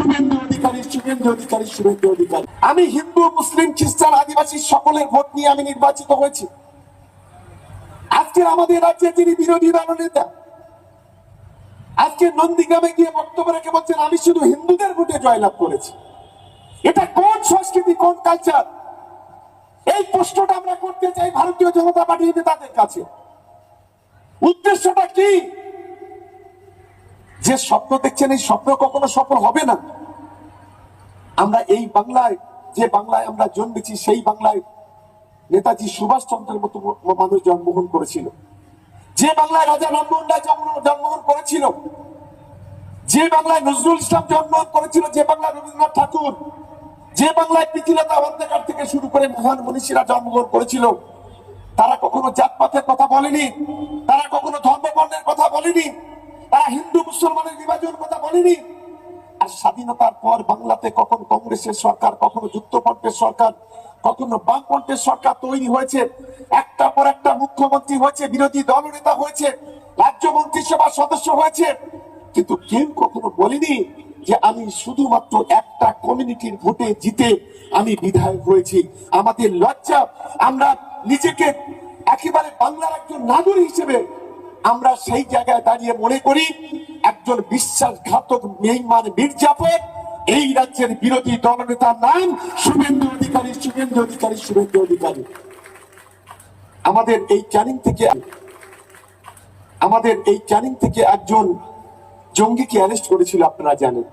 শুভেন্দু অধিকারী শুভেন্দু অধিকারী শুভেন্দু অধিকারী। আমি হিন্দু, মুসলিম, খ্রিস্টান, আদিবাসী, সকলের ভোট নিয়ে আমি নির্বাচিত হয়েছি। আজকে আমাদের রাজ্যে যিনি বিরোধী দলনেতা আজকে নন্দীগ্রামে গিয়ে বক্তব্য রেখে বলছেন, আমি শুধু হিন্দুদের ভোটে জয়লাভ করেছি। এটা কোন সংস্কৃতি, কোন কালচার? এই প্রশ্নটা আমরা করতে চাই ভারতীয় জনতা পার্টির নেতাদের কাছে। উদ্দেশ্যটা কি? যে স্বপ্ন দেখছেন, এই স্বপ্ন কখনো সফল হবে না। আমরা এই বাংলায়, যে বাংলায় আমরা জন্মেছি, সেই বাংলায় নেতাজি সুভাষ চন্দ্রের মতো মানুষ জন্মগ্রহণ করেছিল। যে বাংলায় রাজা রামমোহন রায় জন্ম- জন্মগ্রহণ করেছিল, যে বাংলায় নজরুল ইসলাম জন্মগ্রহণ করেছিল, যে বাংলায় রবীন্দ্রনাথ ঠাকুর, যে বাংলায় প্রীতিলতা বন্দেকার থেকে শুরু করে মহান মনীষীরা জন্মগ্রহণ করেছিল, তারা কখনো জাতপাতের কথা বলেনি, তারা কখনো ধর্ম বর্ণের কথা বলেনি হিন্দু মুসলমানের বিভাজন কথা বলেনি। আর স্বাধীনতার পর বাংলাতে কখন কংগ্রেসের সরকার, কখনো যুক্তফ্রন্টের সরকার, কখনো বামফ্রন্টের সরকার তৈরি হয়েছে একটা পর একটা মুখ্যমন্ত্রী হয়েছে, বিরোধী দলনেতা হয়েছে, রাজ্য মন্ত্রিসভার সদস্য হয়েছে। কিন্তু কেউ কখনো বলেনি যে আমি শুধুমাত্র একটা কমিউনিটির ভোটে জিতে আমি বিধায়ক হয়েছি। আমাদের লজ্জা, আমরা নিজেকে একেবারে বাংলার একজন নাগরিক হিসেবে আমরা সেই জায়গায় দাঁড়িয়ে মনে করি, একজন বিশ্বাসঘাতক মেহমান মির্জাফর এই রাজ্যের বিরোধী দলনেতার নাম শুভেন্দু অধিকারী শুভেন্দু অধিকারী শুভেন্দু অধিকারী। আমাদের এই ক্যানিং থেকে আমাদের এই ক্যানিং থেকে একজন জঙ্গিকে অ্যারেস্ট করেছিল, আপনারা জানেন।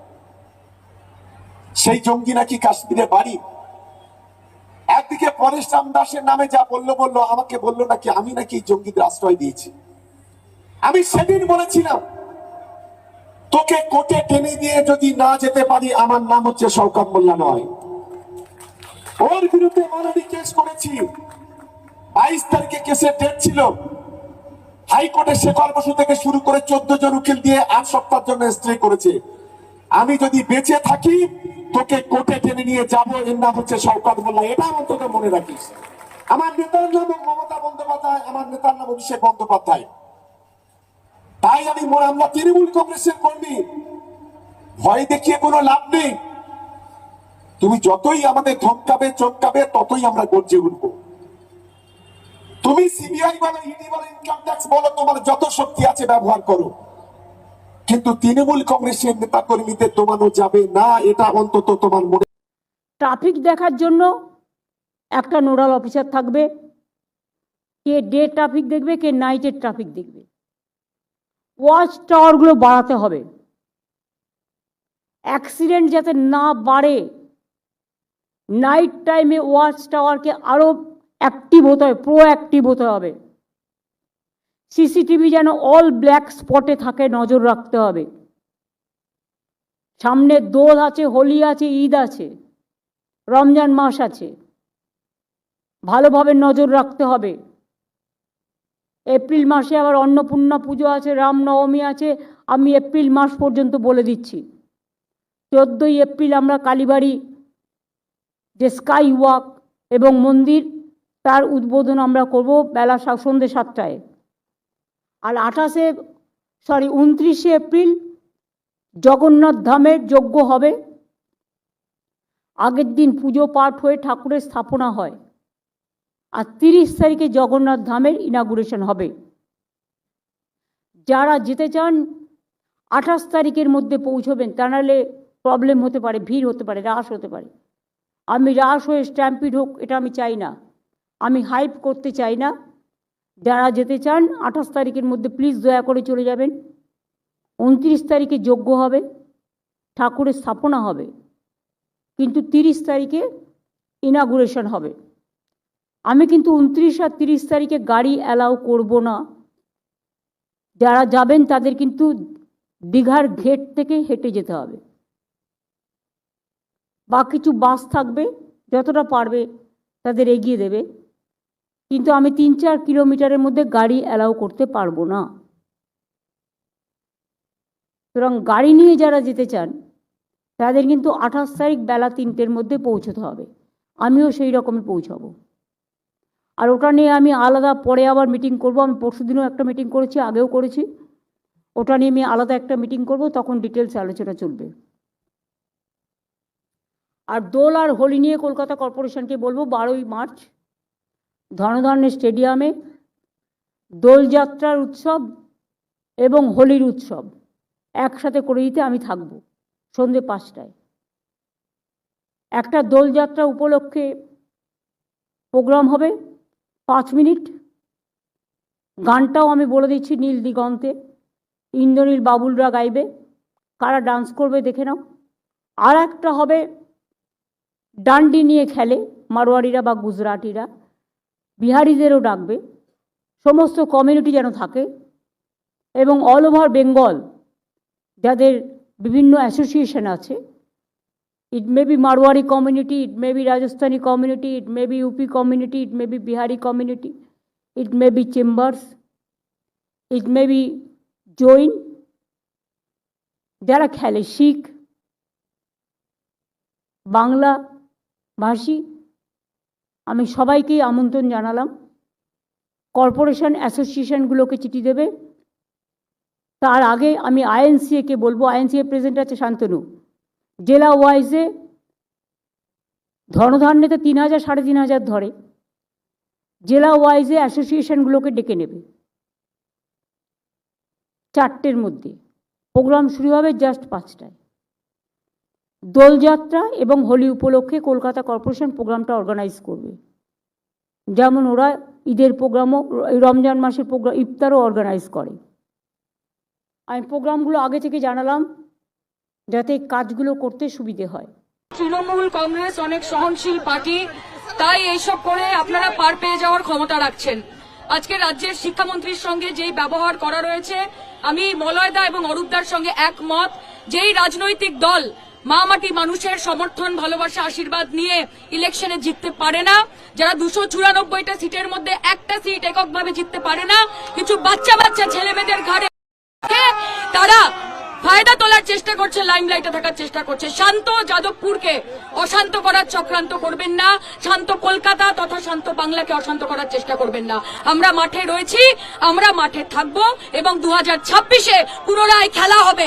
সেই জঙ্গি নাকি কাশ্মীরে বাড়ি। একদিকে পরেশ রাম দাসের নামে যা বলল বলল, আমাকে বলল নাকি আমি নাকি জঙ্গিদের আশ্রয় দিয়েছি। আমি সেদিন বলেছিলাম, তোকে কোর্টে টেনে দিয়ে যদি না যেতে পারি, আমার নাম হচ্ছে শওকত মোল্লা নয়। ওর বিরুদ্ধে মানহানি কেস করেছি। বাইশ তারিখে কেসের ডেট ছিল। হাইকোর্টে শেখর বসু থেকে শুরু করে চোদ্দ জন উকিল দিয়ে আট সপ্তাহের জন্য স্টে করেছে। আমি যদি বেঁচে থাকি, তোকে কোর্টে টেনে নিয়ে যাব, এর নাম হচ্ছে শওকত মোল্লা। এটা অন্তত মনে রাখিস। আমার নেতার নাম মমতা বন্দ্যোপাধ্যায়, আমার নেতার নাম অভিষেক বন্দ্যোপাধ্যায়। তাই আমি আমরা তৃণমূল কংগ্রেসের কর্মী। ভয় দেখিয়ে কোনো লাভ নেই। তুমি যতই আমাদের ধমকাবে, চমকাবে, ততই আমরা গর্জে উঠবো। তুমি সিবিআই বলো ইডি বলো ইনকাম ট্যাক্স বলো, তোমার যত শক্তি আছে ব্যবহার করো। কিন্তু তৃণমূল কংগ্রেসের নেতা কর্মীদের দমানো যাবে না, এটা অন্তত তোমার মনে ট্রাফিক দেখার জন্য একটা নোডাল অফিসার থাকবে। কে ডে ট্রাফিক দেখবে, কে নাইটের ট্রাফিক দেখবে। ওয়াচ টাওয়ারগুলো বাড়াতে হবে। অ্যাক্সিডেন্ট যাতে না বাড়ে নাইট টাইমে ওয়াচ টাওয়ারকে আরও অ্যাক্টিভ হতে হবে প্রো অ্যাক্টিভ হতে হবে। সিসিটিভি যেন অল ব্ল্যাক স্পটে থাকে, নজর রাখতে হবে। সামনে দোল আছে, হোলি আছে, ঈদ আছে, রমজান মাস আছে। ভালোভাবে নজর রাখতে হবে। এপ্রিল মাসে আবার অন্নপূর্ণা পুজো আছে, রামনবমী আছে, আমি এপ্রিল মাস পর্যন্ত বলে দিচ্ছি। চোদ্দোই এপ্রিল আমরা কালীবাড়ি যে স্কাই ওয়াক এবং মন্দির, তার উদ্বোধন আমরা করব বেলা সন্ধ্যে সাতটায়। আর আঠাশে সরি উনত্রিশে এপ্রিল জগন্নাথ ধামের যজ্ঞ হবে। আগের দিন পুজো পাঠ হয়ে ঠাকুরের স্থাপনা হয়। আর তিরিশ তারিখে জগন্নাথ ধামের ইনাগুরেশন হবে। যারা যেতে চান, আঠাশ তারিখের মধ্যে পৌঁছবেন, তা নাহলে প্রবলেম হতে পারে, ভিড় হতে পারে, রাশ হতে পারে। আমি রাশ হয়ে স্ট্যাম্পিড হোক, এটা আমি চাই না। আমি হাইপ করতে চাই না। যারা যেতে চান, আঠাশ তারিখের মধ্যে প্লিজ দয়া করে চলে যাবেন। উনত্রিশ তারিখে যজ্ঞ হবে, ঠাকুরের স্থাপনা হবে। কিন্তু তিরিশ তারিখে ইনাগুরেশন হবে। আমি কিন্তু উনত্রিশ আর তিরিশ তারিখে গাড়ি অ্যালাউ করব না। যারা যাবেন তাদের কিন্তু দীঘার ঘেট থেকে হেঁটে যেতে হবে। বা কিছু বাস থাকবে, যতটা পারবে তাদের এগিয়ে দেবে। কিন্তু আমি তিন চার কিলোমিটারের মধ্যে গাড়ি অ্যালাউ করতে পারব না। সুতরাং গাড়ি নিয়ে যারা যেতে চান, তাদের কিন্তু আঠাশ তারিখ বেলা তিনটের মধ্যে পৌঁছতে হবে। আমিও সেই রকমই পৌঁছাবো। আর ওটা নিয়ে আমি আলাদা পরে আবার মিটিং করব। আমি পরশুদিনও একটা মিটিং করেছি, আগেও করেছি। ওটা নিয়ে আমি আলাদা একটা মিটিং করব, তখন ডিটেলস আলোচনা চলবে। আর দোল আর হোলি নিয়ে কলকাতা কর্পোরেশনকে বলব, বারোই মার্চ ধনধান্যের স্টেডিয়ামে দোলযাত্রার উৎসব এবং হোলির উৎসব একসাথে করে দিতে আমি থাকব সন্ধে পাঁচটায়। একটা দোলযাত্রা উপলক্ষে প্রোগ্রাম হবে। পাঁচ মিনিট। গানটাও আমি বলে দিচ্ছি নীল দিগন্তে। ইন্দ্রনীল বাবুলরা গাইবে। কারা ডান্স করবে দেখে নাও। আর একটা হবে ডান্ডি নিয়ে খেলে মারোয়াড়িরা বা গুজরাটিরা। বিহারিদেরও ডাকবে। সমস্ত কমিউনিটি যেন থাকে। এবং অল ওভার বেঙ্গল যাদের বিভিন্ন অ্যাসোসিয়েশন আছে it may be Marwari community it may be Rajasthani community it may be UP community it may be Bihari community it may be chambers it may be Jain যারা খেলে, শিখ, বাংলা ভাষী, আমি সবাইকেই আমন্ত্রণ জানালাম। কর্পোরেশন অ্যাসোসিয়েশনগুলোকে চিঠি দেবে। তার আগে আমি আইএনসিএকে বলব। আইএনসিএ প্রেসিডেন্ট আছে শান্তনু। জেলা ওয়াইজে ধনধান্যতে তিন হাজার, সাড়ে তিন হাজার ধরে। জেলা ওয়াইজে অ্যাসোসিয়েশনগুলোকে ডেকে নেবে। চারটের মধ্যে। প্রোগ্রাম শুরু হবে জাস্ট পাঁচটায়। দোলযাত্রা এবং হোলি উপলক্ষে কলকাতা কর্পোরেশন প্রোগ্রামটা অর্গানাইজ করবে। যেমন ওরা ঈদের প্রোগ্রামও রমজান মাসের প্রোগ্রাম, ইফতারও অর্গানাইজ করে। আমি প্রোগ্রামগুলো আগে থেকে জানালাম। যাতে কাজগুলো করতে সুবিধে হয়। তৃণমূল কংগ্রেস অনেক সহনশীল পার্টি, তাই এইসব করে আপনারা পার পেয়ে যাওয়ার ক্ষমতা রাখছেন। আজকে রাজ্যের শিক্ষামন্ত্রীর সঙ্গে যেই ব্যবহার করা রয়েছে, আমি মলয়দা এবং অরূপদার সঙ্গে একমত, যেই রাজনৈতিক দল মা মাটি মানুষের সমর্থন, ভালোবাসা, আশীর্বাদ নিয়ে ইলেকশনে জিততে পারে না, যারা দুশো চুরানব্বইটা সিটের মধ্যে একটা সিট এককভাবে জিততে পারে না, কিছু বাচ্চা বাচ্চা ছেলে মেয়েদের ঘাড়ে তারা ফায়দা তোলার চেষ্টা করছে লাইমলাইটে থাকার চেষ্টা করছে। শান্ত যাদবপুরকে অশান্ত করার চক্রান্ত করবেন না, শান্ত কলকাতা তথা শান্ত বাংলাকে অশান্ত করার চেষ্টা করবেন না। আমরা মাঠে রয়েছি, আমরা মাঠে থাকব এবং দু হাজার ছাব্বিশে পুনরায় খেলা হবে।